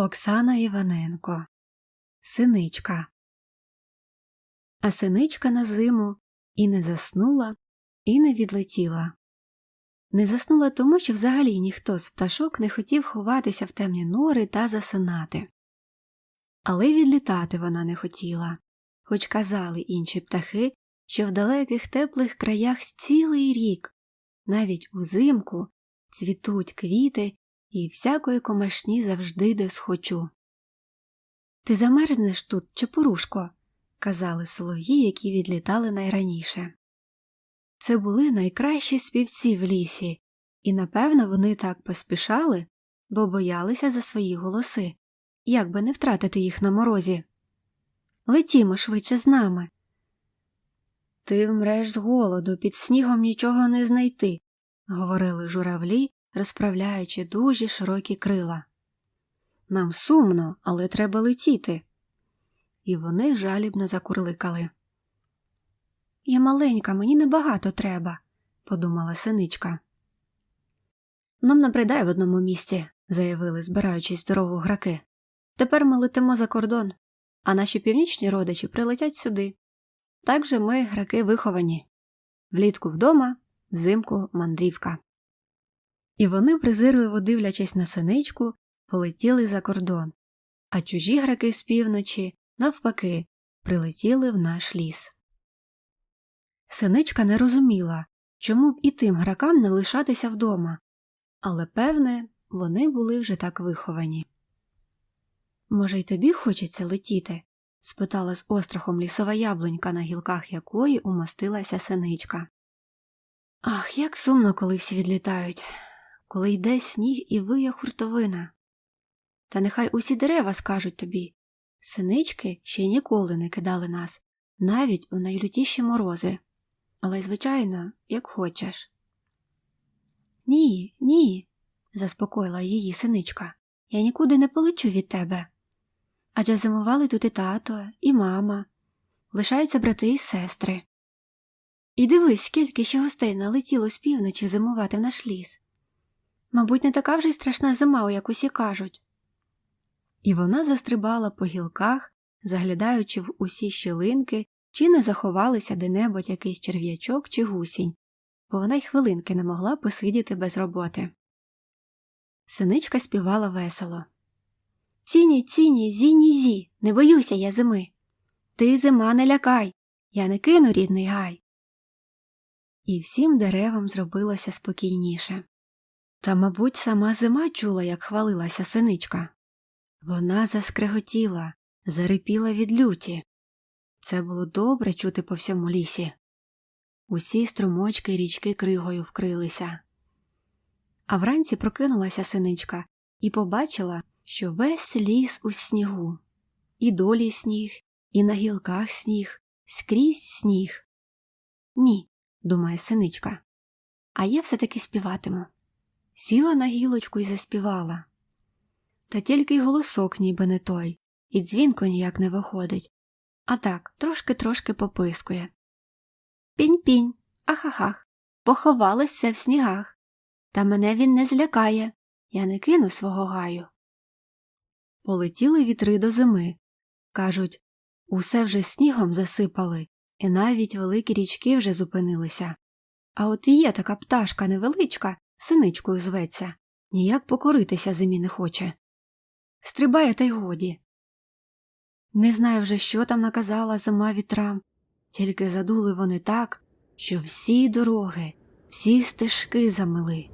Оксана Іваненко Синичка. А синичка на зиму і не заснула, і не відлетіла. Не заснула тому, що взагалі ніхто з пташок не хотів ховатися в темні нори та засинати. Але відлітати вона не хотіла, хоч казали інші птахи, що в далеких теплих краях цілий рік, навіть узимку, цвітуть квіти і всякої комашні завжди де схочу. Ти замерзнеш тут, чепурушко, казали солов'ї, які відлітали найраніше. Це були найкращі співці в лісі, і, напевно, вони так поспішали, бо боялися за свої голоси, як би не втратити їх на морозі. Летімо швидше з нами. Ти вмреш з голоду, під снігом нічого не знайти, говорили журавлі, розправляючи дуже широкі крила. Нам сумно, але треба летіти. І вони жалібно закурликали. Я маленька, мені небагато треба, подумала синичка. Нам набридай в одному місці, заявили, збираючись в дорогу граки. Тепер ми летимо за кордон, а наші північні родичі прилетять сюди. Так же ми, граки, виховані влітку вдома, взимку мандрівка. І вони, презирливо дивлячись на синичку, полетіли за кордон, а чужі граки з півночі, навпаки, прилетіли в наш ліс. Синичка не розуміла, чому б і тим гракам не лишатися вдома, але, певне, вони були вже так виховані. Може, й тобі хочеться летіти? спитала з острахом лісова яблунька, на гілках якої умостилася синичка. Ах, як сумно, коли всі відлітають, коли йде сніг і вия хуртовина. Та нехай усі дерева скажуть тобі синички ще ніколи не кидали нас, навіть у найлютіші морози. Але, звичайно, як хочеш. Ні, ні, заспокоїла її синичка. Я нікуди не полечу від тебе. Адже зимували тут і тато, і мама, лишаються брати і сестри. І дивись, скільки ще гостей налетіло з півночі зимувати в наш ліс. Мабуть, не така вже й страшна зима, як усі кажуть. І вона застрибала по гілках, заглядаючи в усі щілинки, чи не заховалися де-небудь якийсь черв'ячок чи гусінь, бо вона й хвилинки не могла посидіти без роботи. Синичка співала весело. Ціні, ціні, зіні зі, не боюся я зими. Ти зима не лякай, я не кину рідний гай. І всім деревам зробилося спокійніше. Та, мабуть, сама зима чула, як хвалилася синичка. Вона заскреготіла, зарипіла від люті. Це було добре чути по всьому лісі. Усі струмочки річки кригою вкрилися. А вранці прокинулася синичка і побачила, що весь ліс у снігу, і долі сніг, і на гілках сніг, скрізь сніг. Ні, думає синичка, а я все таки співатиму. Сіла на гілочку і заспівала. Та тільки й голосок ніби не той, і дзвінко ніяк не виходить, а так трошки-трошки попискує. Пінь-пінь, ахахах, поховалося в снігах. Та мене він не злякає, я не кину свого гаю. Полетіли вітри до зими. Кажуть, усе вже снігом засипали, і навіть великі річки вже зупинилися. А от є така пташка невеличка, синичкою зветься, ніяк покоритися зимі не хоче. Стрибає, та й годі. Не знаю вже, що там наказала зима вітрам, тільки задули вони так, що всі дороги, всі стежки замили,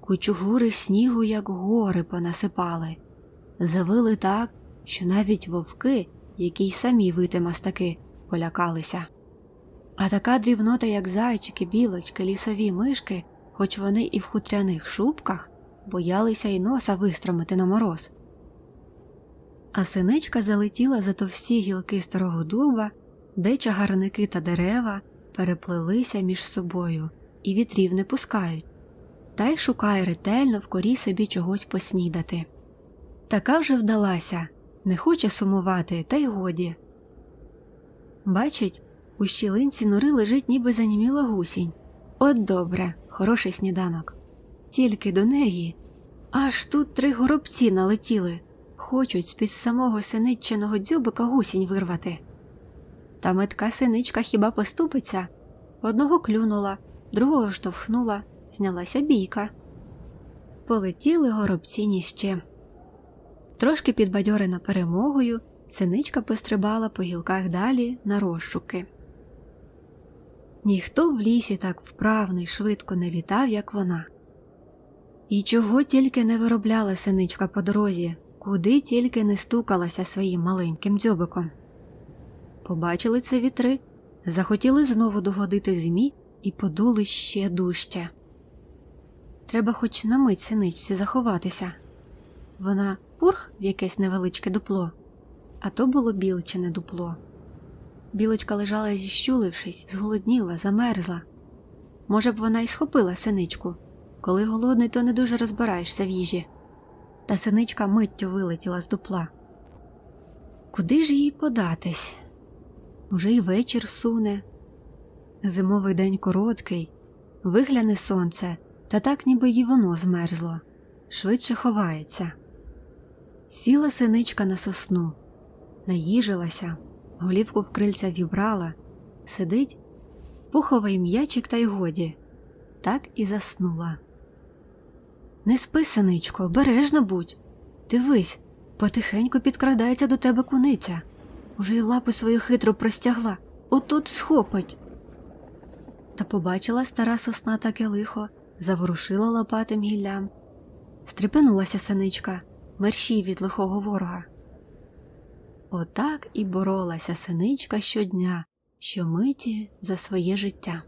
кучугури снігу, як гори, понасипали, завили так, що навіть вовки, які й самі вити мастаки, полякалися. А така дрібнота, як зайчики, білочки, лісові мишки, хоч вони і в хутряних шубках, боялися й носа вистромити на мороз. А синичка залетіла за товсті гілки старого дуба, де чагарники та дерева переплелися між собою і вітрів не пускають, та й шукає ретельно в корі собі чогось поснідати. Така вже вдалася, не хоче сумувати, та й годі. Бачить, у щілинці нори лежить, ніби заніміла гусінь. От добре, хороший сніданок. Тільки до неї аж тут три горобці налетіли хочуть з-під самого синиччиного дзьобика гусінь вирвати. Та метка синичка хіба поступиться? Одного клюнула, другого штовхнула, знялася бійка. Полетіли горобці ні з чим. Трошки підбадьорена перемогою, синичка пострибала по гілках далі на розшуки. Ніхто в лісі так вправно й швидко не літав, як вона. І чого тільки не виробляла синичка по дорозі, куди тільки не стукалася своїм маленьким дзьобиком. Побачили це вітри, захотіли знову догодити зимі і подули ще дужче. Треба хоч на мить синичці заховатися. Вона пурх в якесь невеличке дупло, а то було білчине дупло. Білочка лежала зіщулившись, зголодніла, замерзла. Може б, вона й схопила синичку. Коли голодний, то не дуже розбираєшся в їжі. Та синичка миттю вилетіла з дупла. Куди ж їй податись? Уже й вечір суне. Зимовий день короткий, вигляне сонце, та так ніби й воно змерзло, швидше ховається. Сіла синичка на сосну, наїжилася, голівку в крильця вібрала, сидить, пуховий м'ячик та й годі, так і заснула. Не спи, синичко, обережно будь. Дивись, потихеньку підкрадається до тебе куниця. Уже й лапу свою хитро простягла, отут схопить. Та побачила стара сосна таке лихо, заворушила лопатим гіллям. Стрепенулася синичка, мерщій від лихого ворога. Отак і боролася синичка щодня, щомиті за своє життя.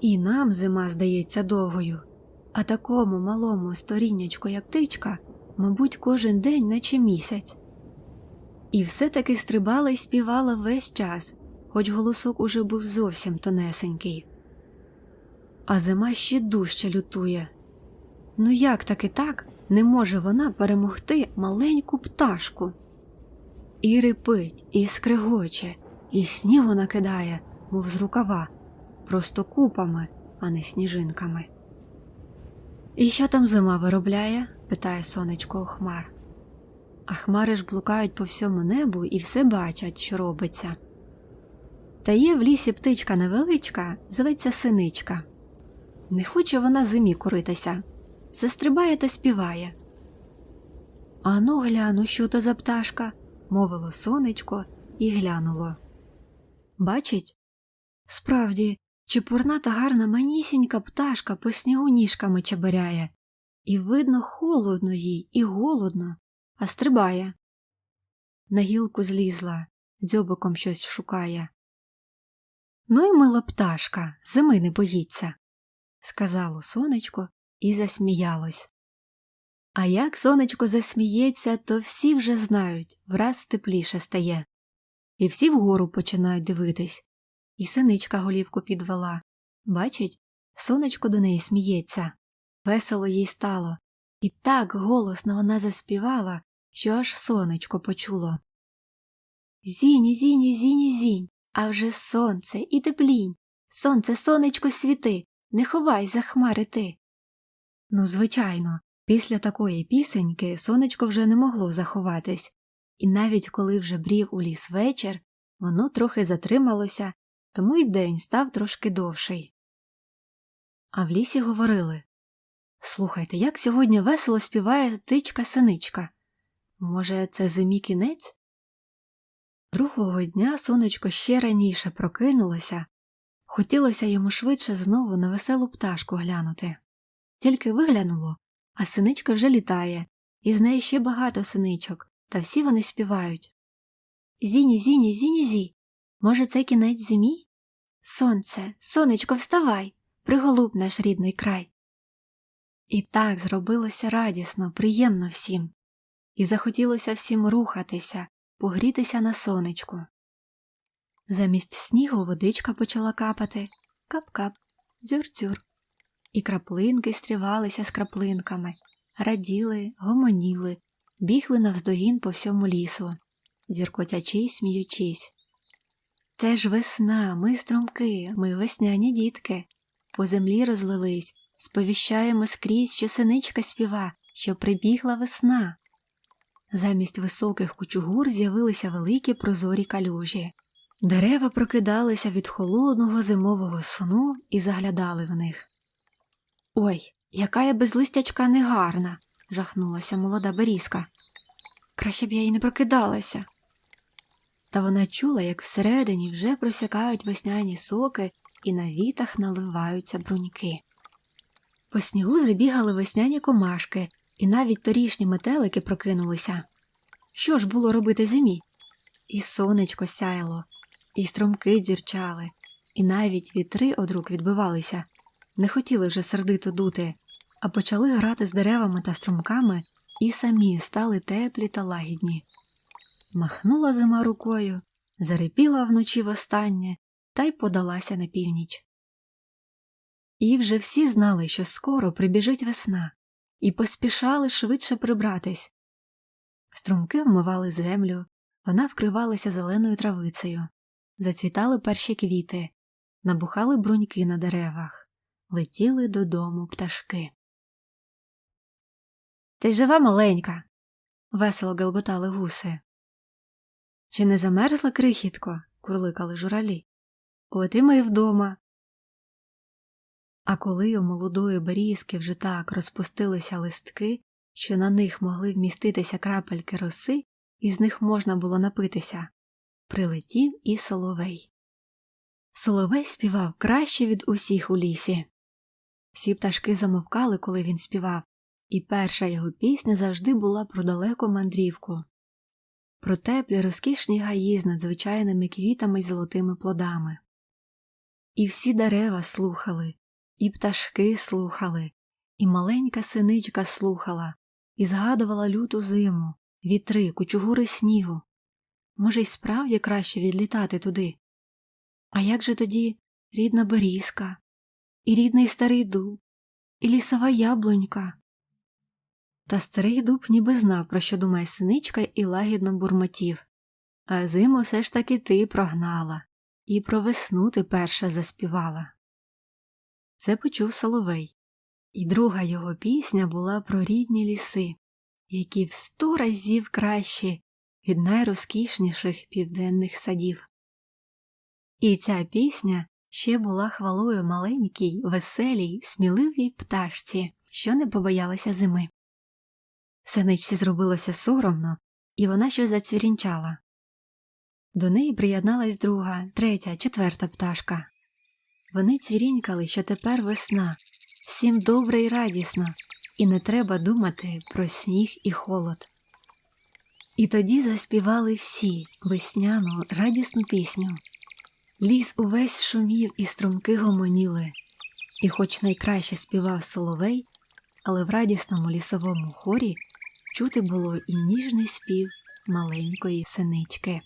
І нам зима здається довгою, а такому малому сторіннячку, як птичка, мабуть, кожен день, наче місяць. І все-таки стрибала і співала весь час, хоч голосок уже був зовсім тонесенький. А зима ще дужче лютує. Ну як таки так не може вона перемогти маленьку пташку? І рипить, і скригоче, і снігу накидає, мов з рукава, просто купами, а не сніжинками. І що там зима виробляє? питає сонечко у хмар. А хмари ж блукають по всьому небу і все бачать, що робиться. Та є в лісі птичка невеличка, зветься синичка. Не хоче вона зимі куритися, застрибає та співає. Ану, гляну, що то за пташка, мовило сонечко і глянуло. Бачить? Справді, чепурна та гарна манісінька пташка по снігу ніжками чеберяє, і видно, холодно їй і голодно, а стрибає. На гілку злізла, дзьобиком щось шукає. Ну й мила пташка, зими не боїться, сказало сонечко і засміялось. А як сонечко засміється, то всі вже знають, враз тепліше стає. І всі вгору починають дивитись. І синичка голівку підвела. Бачить, сонечко до неї сміється. Весело їй стало, і так голосно вона заспівала, що аж сонечко почуло. Зіні, зіні, зіні, зінь, а вже сонце і теплінь. Сонце, сонечко, світи, не ховай за хмари ти. Ну, звичайно, після такої пісеньки сонечко вже не могло заховатись, і навіть коли вже брів у ліс вечір, воно трохи затрималося, тому й день став трошки довший. А в лісі говорили Слухайте, як сьогодні весело співає птичка синичка. Може, це зимі кінець? Другого дня сонечко ще раніше прокинулося, хотілося йому швидше знову на веселу пташку глянути. Тільки виглянуло, а синичка вже літає, і з нею ще багато синичок, та всі вони співають. Зіні, зіні, зіні, зі. Може, це кінець зимі? Сонце, сонечко, вставай, приголуб наш рідний край. І так зробилося радісно, приємно всім, і захотілося всім рухатися, погрітися на сонечку. Замість снігу водичка почала капати кап-кап, дзюр-дзюр, і краплинки стрівалися з краплинками, раділи, гомоніли, бігли навздогін по всьому лісу, зіркотячи й сміючись. Це ж весна, ми струмки, ми весняні дітки, по землі розлились, сповіщаємо скрізь, що синичка співа, що прибігла весна. Замість високих кучугур з'явилися великі прозорі калюжі. Дерева прокидалися від холодного зимового сну і заглядали в них. Ой, яка я без листячка негарна, жахнулася молода берізка. Краще б я й не прокидалася. Та вона чула, як всередині вже просякають весняні соки і на вітах наливаються бруньки. По снігу забігали весняні комашки, і навіть торішні метелики прокинулися. Що ж було робити зимі? І сонечко сяяло, і струмки дзюрчали, і навіть вітри одрук відбивалися, не хотіли вже сердито дути, а почали грати з деревами та струмками і самі стали теплі та лагідні. Махнула зима рукою, зарипіла вночі востаннє та й подалася на північ. І вже всі знали, що скоро прибіжить весна, і поспішали швидше прибратись. Струмки вмивали землю, вона вкривалася зеленою травицею, зацвітали перші квіти, набухали бруньки на деревах, летіли додому пташки. Ти жива маленька. весело галботали гуси. Чи не замерзла крихітко? курликали журалі. От і ми вдома. А коли у молодої берізки вже так розпустилися листки, що на них могли вміститися крапельки роси, і з них можна було напитися, прилетів і соловей. Соловей співав краще від усіх у лісі. Всі пташки замовкали, коли він співав, і перша його пісня завжди була про далеку мандрівку, про теплі розкішні гаї з надзвичайними квітами й золотими плодами. І всі дерева слухали, і пташки слухали, і маленька синичка слухала, і згадувала люту зиму, вітри, кучугури снігу. Може, й справді краще відлітати туди. А як же тоді рідна берізка, і рідний старий дуб, і лісова яблунька? Та старий дуб ніби знав, про що думає синичка, і лагідно бурмотів. А зиму все ж таки ти прогнала, і про весну ти перша заспівала. Це почув Соловей, і друга його пісня була про рідні ліси, які в сто разів кращі від найрозкішніших південних садів. І ця пісня ще була хвалою маленькій, веселій, сміливій пташці, що не побоялася зими. Синичці зробилося соромно, і вона щось зацвірінчала. До неї приєдналась друга, третя, четверта пташка. Вони цвірінькали, що тепер весна, всім добре і радісно, і не треба думати про сніг і холод. І тоді заспівали всі весняну радісну пісню. Ліс увесь шумів і струмки гомоніли, і, хоч найкраще співав соловей, але в радісному лісовому хорі чути було і ніжний спів маленької синички.